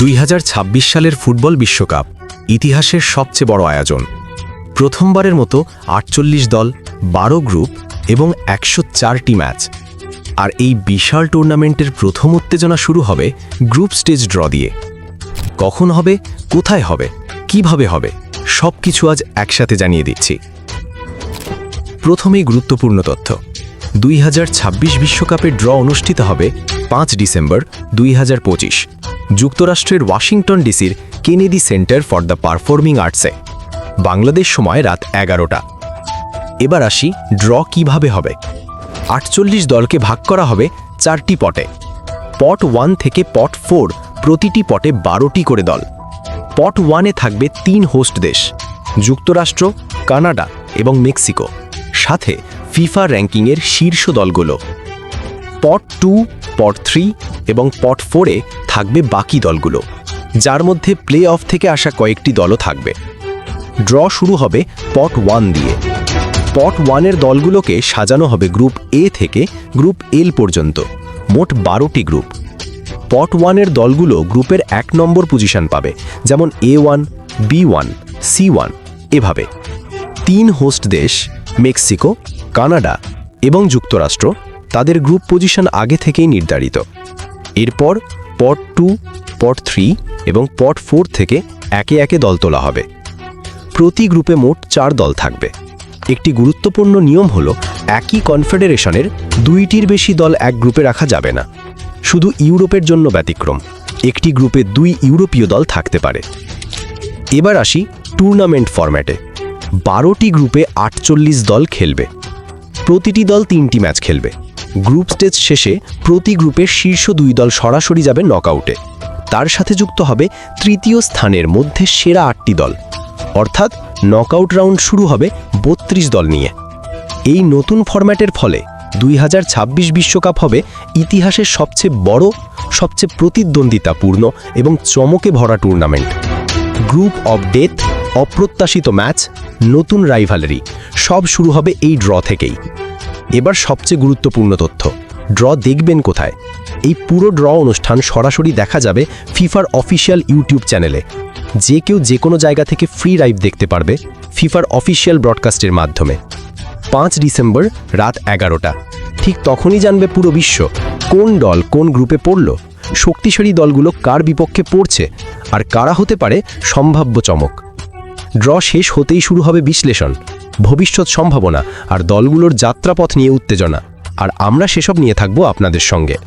দুই হাজার ছাব্বিশ সালের ফুটবল বিশ্বকাপ ইতিহাসের সবচেয়ে বড় আয়োজন। প্রথমবারের মতো আটচল্লিশ দল, বারো গ্রুপ এবং একশো চারটি ম্যাচ। আর এই বিশাল টুর্নামেন্টের প্রথম উত্তেজনা শুরু হবে গ্রুপ স্টেজ ড্র দিয়ে। কখন হবে, কোথায় হবে, কীভাবে হবে সব কিছু আজ একসাথে জানিয়ে দিচ্ছি। প্রথমেই গুরুত্বপূর্ণ তথ্য। দুই বিশ্বকাপের ড্র অনুষ্ঠিত হবে পাঁচ ডিসেম্বর দুই হাজার পঁচিশ। যুক্তরাষ্ট্রের ওয়াশিংটন ডিসির Kennedy Center for the Performing আর্টসে। Bangladesh সময় রাত এগারোটা। এবার আসি ড্র কীভাবে হবে। আটচল্লিশ দলকে ভাগ করা হবে চারটি পটে। পট ওয়ান থেকে পট ফোর প্রতিটি পটে বারোটি করে দল। পট ওয়ানে থাকবে তিন হোস্ট দেশ, যুক্তরাষ্ট্র, কানাডা এবং মেক্সিকো। সাথে ফিফা র্যাঙ্কিংয়ের শীর্ষ দলগুলো। পট টু, পট থ্রি এবং পট ফোরে থাকবে বাকি দলগুলো, যার মধ্যে প্লে অফ থেকে আসা কয়েকটি দলও থাকবে। ড্র শুরু হবে পট ওয়ান দিয়ে। পট ওয়ানের দলগুলোকে সাজানো হবে গ্রুপ এ থেকে গ্রুপ এল পর্যন্ত, মোট বারোটি গ্রুপ পট ওয়ানের দলগুলো গ্রুপের এক নম্বর পজিশন পাবে, যেমন A one B one C one এভাবে। তিন হোস্ট দেশ, মেক্সিকো, কানাডা এবং যুক্তরাষ্ট্র, তাদের গ্রুপ পজিশন আগে থেকেই নির্ধারিত। এরপর পট টু, পট থ্রি এবং পট ফোর থেকে একে একে দল তোলা হবে। প্রতি গ্রুপে মোট চার দল থাকবে। একটি গুরুত্বপূর্ণ নিয়ম হল, একই কনফেডারেশনের দুইটির বেশি দল এক গ্রুপে রাখা যাবে না। শুধু ইউরোপের জন্য ব্যতিক্রম, একটি গ্রুপে দুই ইউরোপীয় দল থাকতে পারে। এবার আসি টুর্নামেন্ট ফরম্যাটে। বারোটি গ্রুপে আটচল্লিশ দল খেলবে। প্রতিটি দল তিনটি ম্যাচ খেলবে। গ্রুপ স্টেজ শেষে প্রতি গ্রুপের শীর্ষ দুই দল সরাসরি যাবে নকআউটে। তার সাথে যুক্ত হবে তৃতীয় স্থানের মধ্যে সেরা আটটি দল। অর্থাৎ নকআউট রাউন্ড শুরু হবে বত্রিশ দল নিয়ে। এই নতুন ফরম্যাটের ফলে দুই হাজার বিশ্বকাপ হবে ইতিহাসের সবচেয়ে বড়, সবচেয়ে প্রতিদ্বন্দ্বিতাপূর্ণ এবং চমকে ভরা টুর্নামেন্ট। গ্রুপ অব ডেথ, অপ্রত্যাশিত ম্যাচ, নতুন রাইভালারি, সব শুরু হবে এই ড্র থেকেই। এবার সবচেয়ে গুরুত্বপূর্ণ তথ্য। ড্র দেখবেন কোথায়? এই পুরো ড্র অনুষ্ঠান সরাসরি দেখা যাবে ফিফার অফিসিয়াল ইউটিউব চ্যানেলে। যে কেউ যে কোনো জায়গা থেকে ফ্রি লাইভ দেখতে পারবে ফিফার অফিসিয়াল ব্রডকাস্টের মাধ্যমে। পাঁচ ডিসেম্বর রাত এগারোটা। ঠিক তখনই জানবে পুরো বিশ্ব কোন দল কোন গ্রুপে পড়ল, শক্তিশালী দলগুলো কার বিপক্ষে পড়ছে, আর কারা হতে পারে সম্ভাব্য চমক। ড্র শেষ হতেই শুরু হবে বিশ্লেষণ। ভবিষ্যৎ সম্ভাবনা আর দলগুলোর যাত্রাপথ নিয়ে উত্তেজনা। আর আমরা সেসব নিয়ে থাকব আপনাদের সঙ্গে।